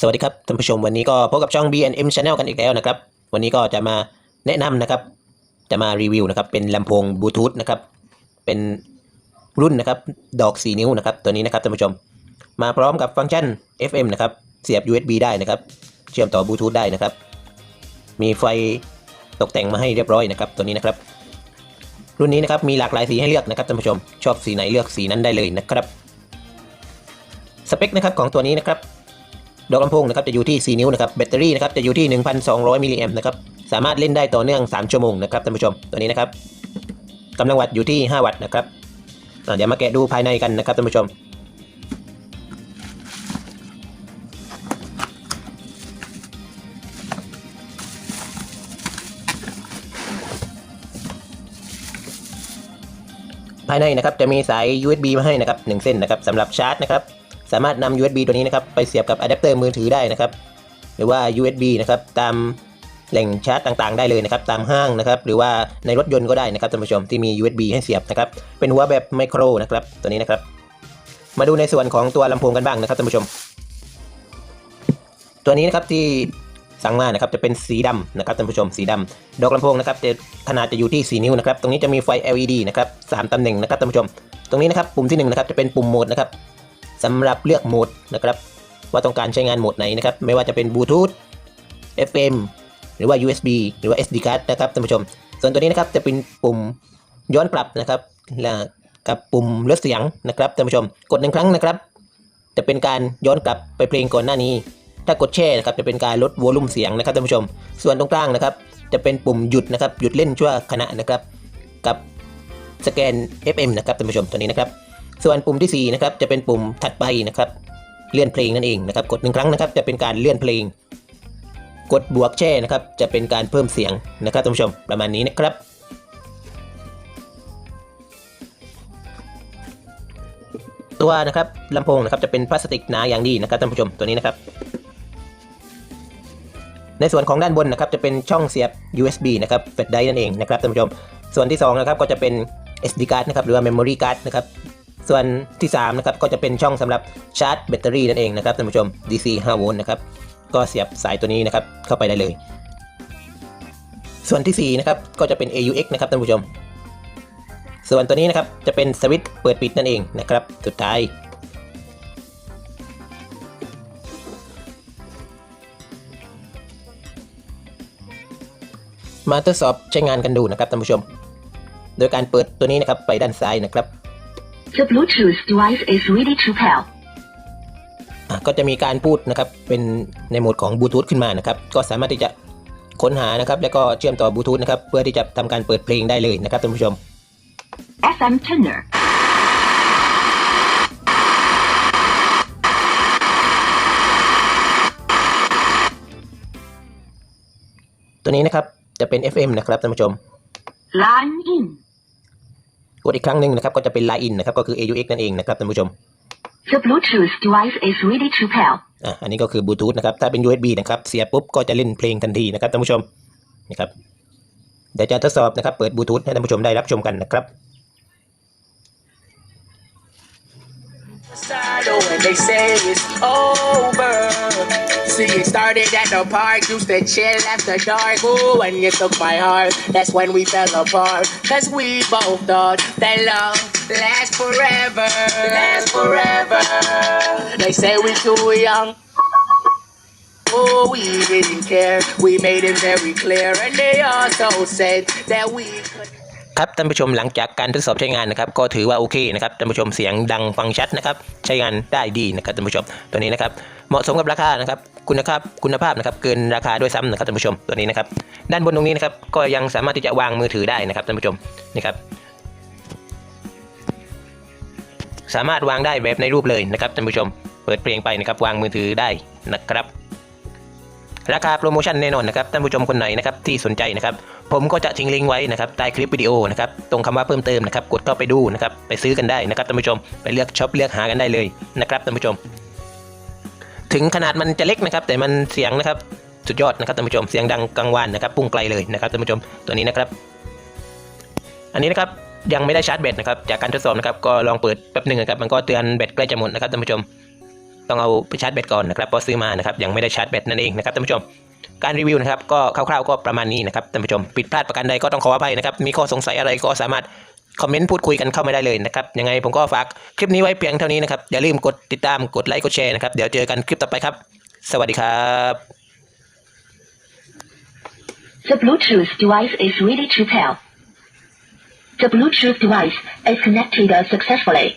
สวัสดีครับท่านผู้ชมวันนี้ก็พบกับช่อง B&M Channel กันอีกแล้วนะครับ วันนี้ก็จะมาแนะนำนะครับ จะมารีวิวนะครับ เป็นลำโพงบลูทูธนะครับ เป็นรุ่นนะครับ ดอก 4 นิ้วนะครับ ตัวนี้นะครับท่านผู้ชม มาพร้อมกับฟังก์ชัน FM นะครับ เสียบ USB ได้นะครับ เชื่อมต่อบลูทูธได้นะครับ มีไฟตกแต่งมาให้เรียบร้อยนะครับ ตัวนี้นะครับ รุ่นนี้นะครับมีหลากหลายสีให้เลือกนะครับท่านผู้ชม ชอบสีไหนเลือกสีนั้นได้เลยนะครับ สเปคนะครับของตัวนี้นะครับ ดอกลำโพงนะครับจะอยู่ที่ 4 นิ้วนะครับแบตเตอรี่นะครับจะอยู่ที่ 1,200 มิลลิแอมป์นะครับสามารถเล่นได้ต่อเนื่อง 3 ชั่วโมงนะครับท่านผู้ชมตัวนี้นะครับกำลังวัตต์อยู่ที่ 5 วัตต์นะครับเดี๋ยวมาแกะดูภายในกันนะครับท่านผู้ชมภายในนะครับจะมีสาย USB มาให้นะครับ1เส้นนะครับสำหรับชาร์จนะครับ สามารถนำ USB ตัวนี้นะครับไปเสียบกับอะแดปเตอร์มือถือได้นะครับ หรือว่า USB นะครับตามแหล่งชาร์จต่างๆ ได้เลยนะครับตามห้างนะครับหรือว่าในรถยนต์ก็ได้นะครับท่านผู้ชมที่มี USB ให้เสียบนะครับเป็นหัวแบบไมโครนะครับตัวนี้นะครับ มาดูในส่วนของตัวลำโพงกันบ้างนะครับท่านผู้ชม ตัวนี้นะครับที่สั่งมานะครับจะเป็นสีดำนะครับท่านผู้ชมสีดำดอกลำโพงนะครับจะขนาดจะอยู่ที่ 4 นิ้วนะครับตรงนี้จะมีไฟ LED นะครับสามตำแหน่งนะครับท่านผู้ชม ตรงนี้นะครับปุ่มที่หนึ่งนะครับจะเป็นปุ่มโหมดนะครับ สำหรับเลือกโหมดนะครับ ว่าต้องการใช้งานโหมดไหนนะครับ ไม่ว่าจะเป็นบลูทูธ FM หรือว่า USB หรือว่า SD card นะครับท่านผู้ชม ส่วนตัวนี้นะครับจะเป็นปุ่มย้อนกลับนะครับและกับปุ่มลดเสียงนะครับท่านผู้ชม กดหนึ่งครั้งนะครับ จะเป็นการย้อนกลับไปเพลงก่อนหน้านี้ ถ้ากดแช่นะครับจะเป็นการลดวอลลุ่มเสียงนะครับท่านผู้ชม ส่วนตรงกลางนะครับ จะเป็นปุ่มหยุดนะครับหยุดเล่นชั่วขณะนะครับ กับสแกน FM นะครับท่านผู้ชมตัวนี้นะครับ ส่วนปุ่มที่ 4 นะครับ จะเป็นปุ่มถัดไปนะครับ เลื่อนเพลงนั่นเองนะครับ กดหนึ่งครั้งนะครับ จะเป็นการเลื่อนเพลง กดบวกแช่นะครับ จะเป็นการเพิ่มเสียงนะครับท่านผู้ชมประมาณนี้นะครับ ตัวนะครับลำโพงนะครับจะเป็นพลาสติกหนาอย่างดีนะครับท่านผู้ชมตัวนี้นะครับ ในส่วนของด้านบนนะครับจะเป็นช่องเสียบ USB นะครับแฟลชไดร์นั่นเองนะครับท่านผู้ชม ส่วนที่2นะครับก็จะเป็น SD card นะครับหรือว่า memory card นะครับ ส่วนที่3นะครับก็จะเป็นช่องสำหรับชาร์จแบตเตอรี่นั่นเองนะครับท่านผู้ชม DC 5โวลต์นะครับก็เสียบสายตัวนี้นะครับเข้าไปได้เลย ส่วนที่4นะครับก็จะเป็น AUX นะครับท่านผู้ชม ส่วนตัวนี้นะครับจะเป็นสวิตช์เปิดปิดนั่นเองนะครับสุดท้ายมาทดสอบใช้งานกันดูนะครับท่านผู้ชม โดยการเปิดตัวนี้นะครับไปด้านซ้ายนะครับ The Bluetooth device is ready to pair. อะก็จะมีการพูดนะครับเป็นในโหมดของบลูทูธขึ้นมานะครับ ก็สามารถที่จะค้นหานะครับ แล้วก็เชื่อมต่อบลูทูธนะครับ เพื่อที่จะทำการเปิดเพลงได้เลยนะครับท่านผู้ชม FM tuner. ตัวนี้นะครับจะเป็น FM นะครับท่านผู้ชม Line in. กดอีกครั้งหนึ่งนะครับก็จะเป็น Line in นะครับก็คือ AUX นั่นเองนะครับท่านผู้ชม The Bluetooth device is ready to pair. อะอันนี้ก็คือบลูทูธนะครับถ้าเป็น USB นะครับเสียบปุ๊บก็จะเล่นเพลงทันทีนะครับท่านผู้ชมนะครับเดี๋ยวจะทดสอบนะครับเปิดบลูทูธให้ท่านผู้ชมได้รับชมกันนะครับ Suicidal when they say it's over. See, it started at the park, used to chill after dark. Ooh, when you took my heart, that's when we fell apart. Cause we both thought that love lasts forever. Lasts forever. They say we too young. Oh, we didn't care. We made it very clear. And they also said that we could. ครับท่านผู้ชมหลังจากการทดสอบใช้งานนะครับก็ถือว่าโอเคนะครับท่านผู้ชมเสียงดังฟังชัดนะครับใช้งานได้ดีนะครับท่านผู้ชมตัวนี้นะครับเหมาะสมกับราคานะครับคุณภาพคุณภาพนะครับเกินราคาด้วยซ้ำนะครับท่านผู้ชมตัวนี้นะครับด้านบนตรงนี้นะครับก็ยังสามารถที่จะวางมือถือได้นะครับท่านผู้ชมนี่ครับสามารถวางได้แบบในรูปเลยนะครับท่านผู้ชม เปิดเพลงไปนะครับวางมือถือได้นะครับ ราคาโปรโมชั่นแน่นอนนะครับท่านผู้ชมคนไหนนะครับที่สนใจนะครับ ผมก็จะทิ้งลิงก์ไว้นะครับใต้คลิปวิดีโอนะครับตรงคำว่าเพิ่มเติมนะครับกดเข้าไปดูนะครับไปซื้อกันได้นะครับท่านผู้ชมไปเลือกช็อปเลือกหากันได้เลยนะครับท่านผู้ชม ถึงขนาดมันจะเล็กนะครับ แต่มันเสียงนะครับสุดยอดนะครับท่านผู้ชมเสียงดังกังวานนะครับพุ่งไกลเลยนะครับท่านผู้ชมตัวนี้นะครับ อันนี้นะครับยังไม่ได้ชาร์จแบตนะครับจากการทดสอบนะครับก็ลองเปิดแป๊บหนึ่งนะครับมันก็เตือนแบตใกล้จะหมดนะครับท่านผู้ชม ต้องเอาไปชาร์จแบตก่อนนะครับเพราะซื้อมานะครับยังไม่ได้ชาร์จแบตนั่นเองนะครับท่านผู้ชม การรีวิวนะครับก็คร่าวๆก็ประมาณนี้นะครับท่านผู้ชมผิดพลาดประการใดก็ต้องขออภัยนะครับมีข้อสงสัยอะไรก็สามารถคอมเมนต์พูดคุยกันเข้ามาได้เลยนะครับยังไงผมก็ฝากคลิปนี้ไว้เพียงเท่านี้นะครับอย่าลืมกดติดตามกดไลค์กดแชร์นะครับเดี๋ยวเจอกันคลิปต่อไปครับ สวัสดีครับ The Bluetooth device is ready to pair. The Bluetooth device is connected successfully.